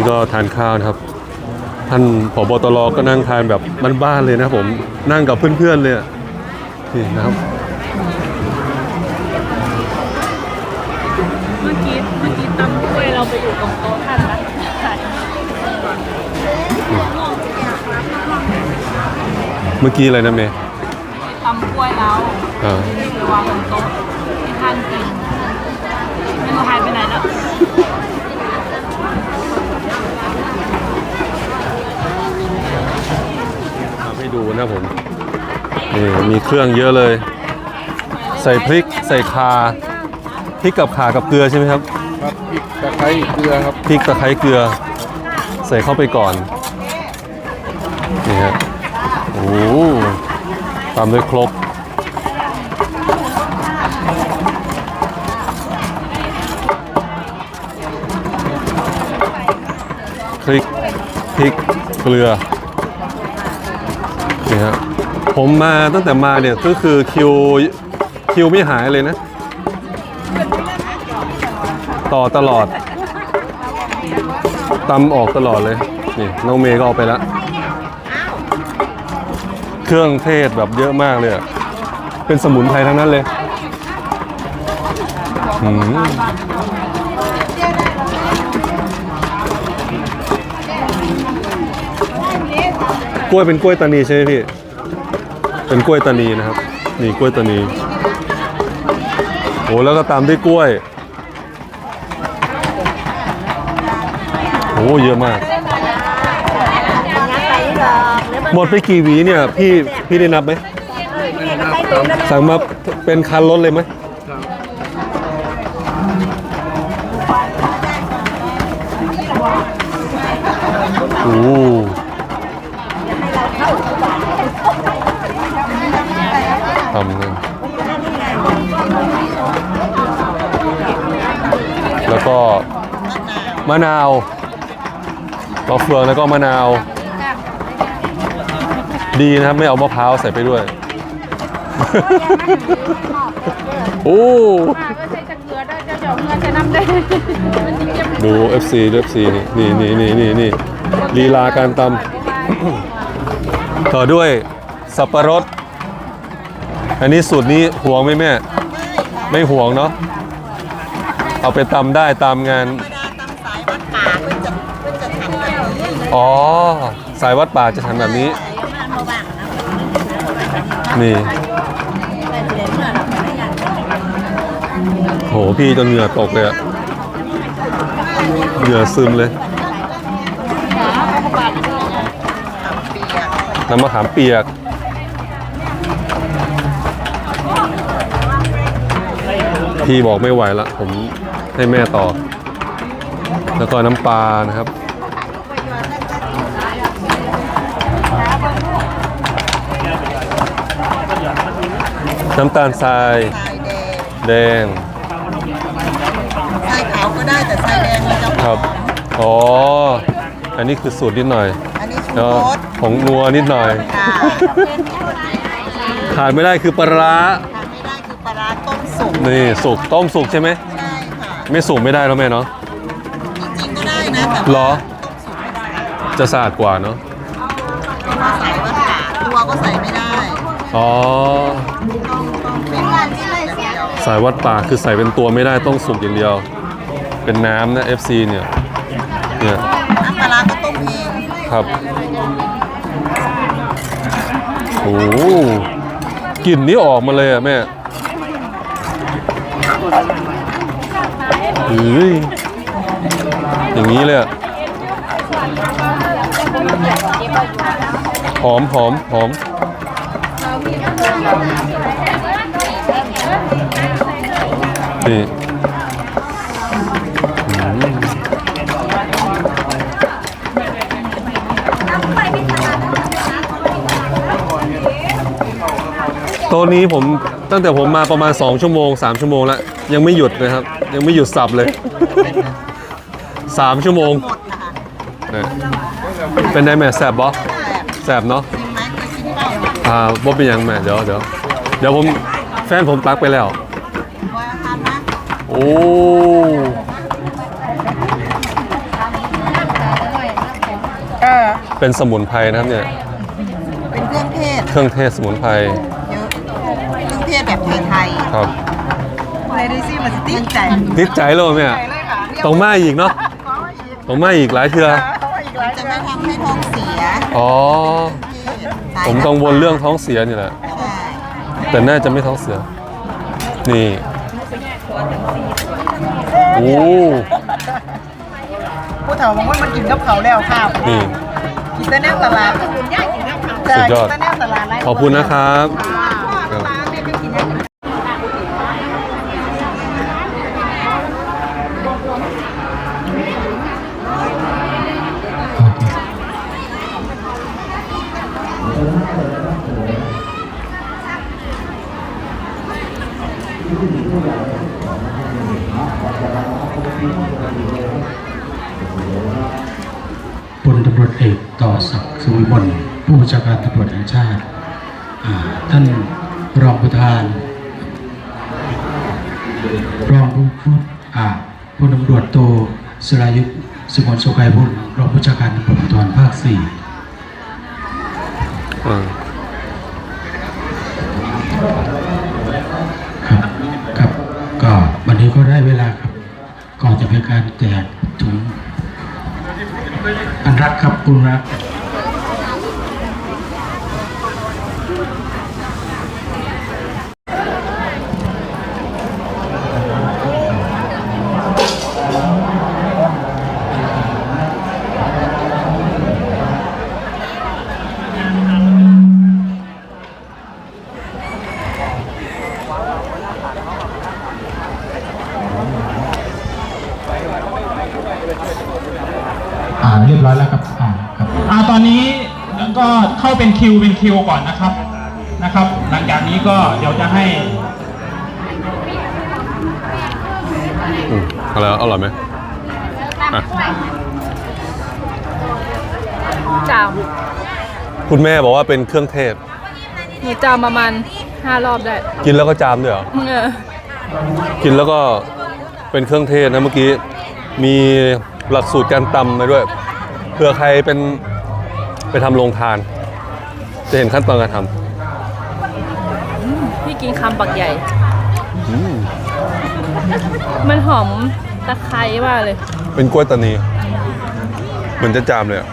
นี่ก็ทานข้าวนะครับ ท่านผบตรก็นั่งทานแบบบ้านๆเลยนะครับผมนั่งกับเพื่อนๆเลยอะนี่นะครับเมื่อกี้เมื่อกี้ตำกล้วยเราไปอยู่ตรงโต๊ะท่านนะใช่เมื่อกี้อะไรนะเมย์ตำกล้วยเราอ่าไปวางบนโต๊ะให้ท่านกินไม่รู้หายไปไหนแล้ว ดูนะครับผมนี่มีเครื่องเยอะเลย ใส่พริกใส่คาพริกกับขากับเกลือใช่ไหมครับครับพริกตะไคร้เกลือครับพริกตะไคร้เกลือ ใส่เข้าไปก่อนนี่ฮะโอ้โหตามด้วยครบพริกพริกเกลือ นี่ฮะผมมาตั้งแต่มาเนี่ยก็คือคิวคิวไม่หายเลยนะ ต่อตลอดตำออกตลอดเลย นี่น้องเมย์ก็เอาไปแล้วเครื่องเทศแบบเยอะมากเลยเป็นสมุนไพรทั้งนั้นเลย กล้วยเป็นกล้วยตานีใช่ไหมพี่ เป็นกล้วยตานีนะครับ นี่กล้วยตานีโอ้แล้วก็ตามด้วยกล้วยโอ้เยอะมาก หมดไปกี่หวีเนี่ยพี่พี่ได้นับไหมสั่งมาเป็นคันรถเลยไหมโอ้ แล้วก็มะนาวมะเฟืองแล้วก็มะนาว ดีนะครับไม่เอามะพร้าวใส่ไปด้วย โอ้ก็ใส่ตะเกียบได้จะหยอกเงินจะนำได้ดู FC ดู FC นี่นี่นี่นี่นี่ลีลาการตำต่อด้วยสับปะรด อันนี้สูตรนี้ห่วงไหมแม่ ไม่ห่วงเนาะ เอาไปตำได้ตามงานอ๋อ สายวัดป่าจะทำแบบนี้ นี่ โห พี่จนเหงื่อตกเลยอะเหงื่อซึมเลย น้ำมะขามเปียก พี่บอกไม่ไหวละผม ให้แม่ต่อ แล้วก็น้ำปลานะครับ น้ำตาลทรายทรายแดงแดงทรายขาวก็ได้แต่ทรายแดงมันจะหคอรับมอ๋อ อันนี้คือสูตรนิดหน่อยอันนี้ชูแล้วรสผงนัวนิดหน่อย ค่ะขาดไม่ได้คือปลาร้า ทานไม่ได้คือปลาร้าต้มสุกนี่สุกต้มสุกใช่ไหมใช่ค่ะ ไม่สุกไม่ได้แล้วแม่เนาะจริงๆก็ได้นะแต่เหรอต้มสุกไม่ได้จะสะอาดกว่าเนาะเป็นว่าสายวัดป่าตัวก็ใส่ไม่ได้อ๋อต้องต้องเป็นวันที่เลยเสียสายวัดป่าคือใส่เป็นตัวไม่ได้ต้องสุกอย่างเดียว เป็นน้ำนะ FC เนี่ย เนี่ย น้ำปลาร้าก็ต้มเองครับ โอ้โหกลิ่นนี้ออกมาเลยอะแม่ เฮ้ยอย่างนี้เลยอะหอมหอมหอมนี่โต๊ะนี้ผมตั้งแต่ผมมาประมาณ 2 ชั่วโมง 3 ชั่วโมงแล้ว ยังไม่หยุดนะครับ ยังไม่หยุดสับเลย3ชั่วโมงหมดนะคะเนี่ยเป็นไดแม่แสบบอแบบแสบเนาะจริงไหมเคยกินเปล่าอ่าบ่เป็นหยังแม่เดี๋ยวเดี๋ยวเดี๋ยวผมแฟนผมตักไปแล้ว ว่าทานนะโอ้เออเป็นสมุนไพรนะครับเนี่ยเป็นเครื่องเทศเครื่องเทศสมุนไพรเยอะเครื่องเทศแบบไทยครับๆ เลยดูซิมันจะติดใจติดใจแล้วแม่เลยค่ะต้องมาอีกเนาะต้องมาอีกหลายเทือจะไม่ทำให้ท้องเสียอ๋อสายผมกังวลเรื่องท้องเสียนี่แหละ ใช่แต่น่าจะไม่ท้องเสีย นี่ โอ้ ผู้เฒ่าบอกว่ามันกินกับเขาแล้วค่ะนี่ กินแต่แนวตลาดสุดยอด กินแต่แนวตลาดไร้ขอบคุณนะครับ ค่ะร้านเนี่ยไปกินได้ พลตำรวจเอกต่อศักดิ์สุวิมลผู้บัญชาการตำรวจแห่งชาติ ท่านรองประธาน รองผู้ผู้อ่าพลตำรวจโตสรายุทธสมรสุขัยบุญรองผู้บัญชาการตำรวจภูธรภาคสี่ เวลาครับก่อนจะเป็นการแจกถุงอันรักครับคุณรัก อ่าเรียบร้อยแล้วครับอ่าครับ อ่าตอนนี้ก็ เข้าเป็นคิวเป็นคิวก่อนนะครับนะครับ หลังจากนี้ก็เดี๋ยวจะให้อืมอะไรอร่อยไหมอะจามคุณแม่บอกว่าเป็นเครื่องเทศ หนูจามประมาณห้ารอบได้กินแล้วก็จามด้วยเหรอ เออกินแล้วก็เป็นเครื่องเทศนะเมื่อกี้ มีหลักสูตรการตำมาด้วยเผื่อใครเป็นไปทำโรงทาน จะเห็นขั้นตอนการทพี่กินคำปักใหญ่ำอืมมันหอมตะไคร้มากเลย เป็นกล้วยตานีเหมือนจะจามเลยอะ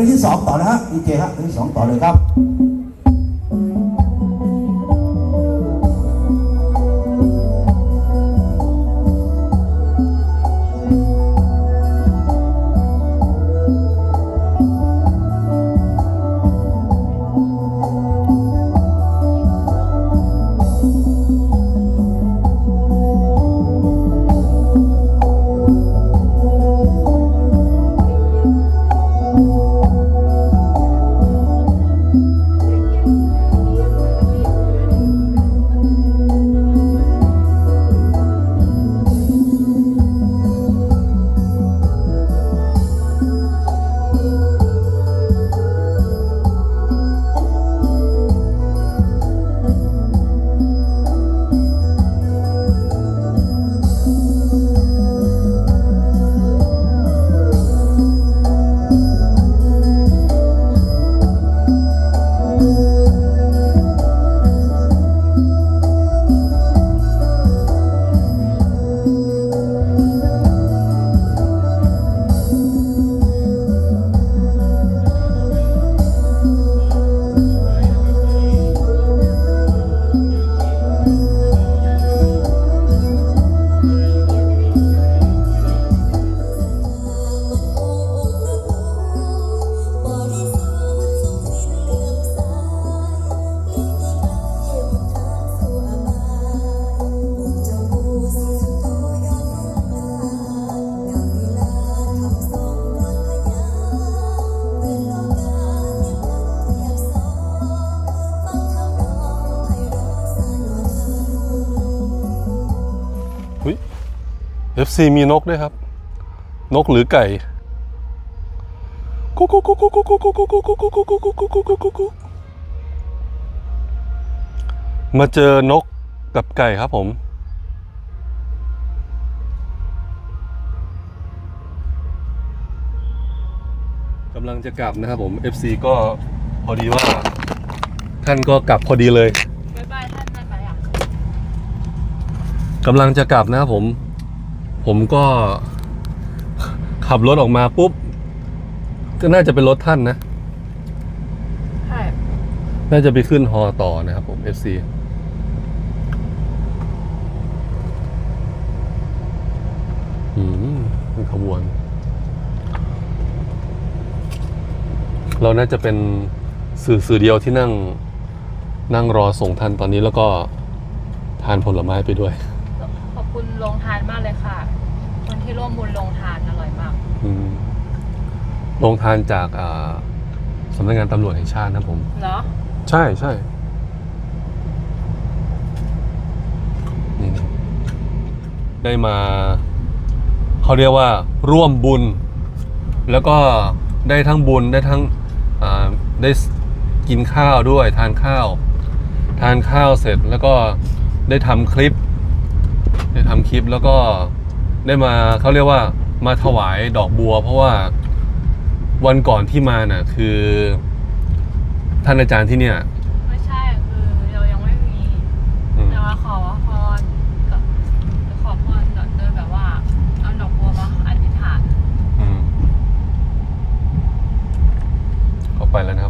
เด้อเอาเพลงที่สองต่อนะฮะดีเจฮะเพลงที่สองต่อเลยครับ FC มีนกด้วยครับ นกหรือไก่กุ๊กกุ๊กกุ๊กกุ๊กกุ๊กกุ๊กกุ๊กกุ๊กกุ๊กกุ๊กกุ๊กกุ๊กกุ๊กกุ๊กกุ๊กกุ๊กกุ๊กมาเจอนกกับไก่ครับผมกำลังจะกลับนะครับผม FC ก็พอดีว่า ท่านก็กลับพอดีเลยบ๊ายบายท่านได้ไหมอะกำลังจะกลับนะครับผม ผมก็ขับรถออกมาปุ๊บ ก็น่าจะเป็นรถท่านนะ ใช่ น่าจะไปขึ้นฮอต่อนะครับผม FC อืมเป็นขบวน เราน่าจะเป็นสื่อสื่อเดียวที่นั่ง นั่งรอส่งท่านตอนนี้แล้วก็ทานผลไม้ไปด้วย ขอบคุณโรงทานมากเลยค่ะ คนที่ร่วมบุญโรงทานอร่อยมาก อืมโรงทานจากอ่าสำนักงานตำรวจแห่งชาตินะครับผม เหรอ ใช่ใช่นี่นะได้มา เขาเรียกว่า ร่วมบุญ แล้วก็ได้ทั้งบุญได้ทั้งอ่าได้กินข้าวด้วย ทานข้าว ทานข้าวเสร็จแล้วก็ได้ทำคลิป ได้ทำคลิปแล้วก็ได้มาเขาเรียกว่ามาถวายดอกบัว เพราะว่าวันก่อนที่มาน่ะ คือ ท่านอาจารย์ที่เนี่ย ไม่ใช่คือเรายังไม่มีอืม แต่ว่าขอพรกับขอพรกับโดยแบบว่าเอาดอกบัวมาอธิษฐานเข้าไปแล้วนะครับ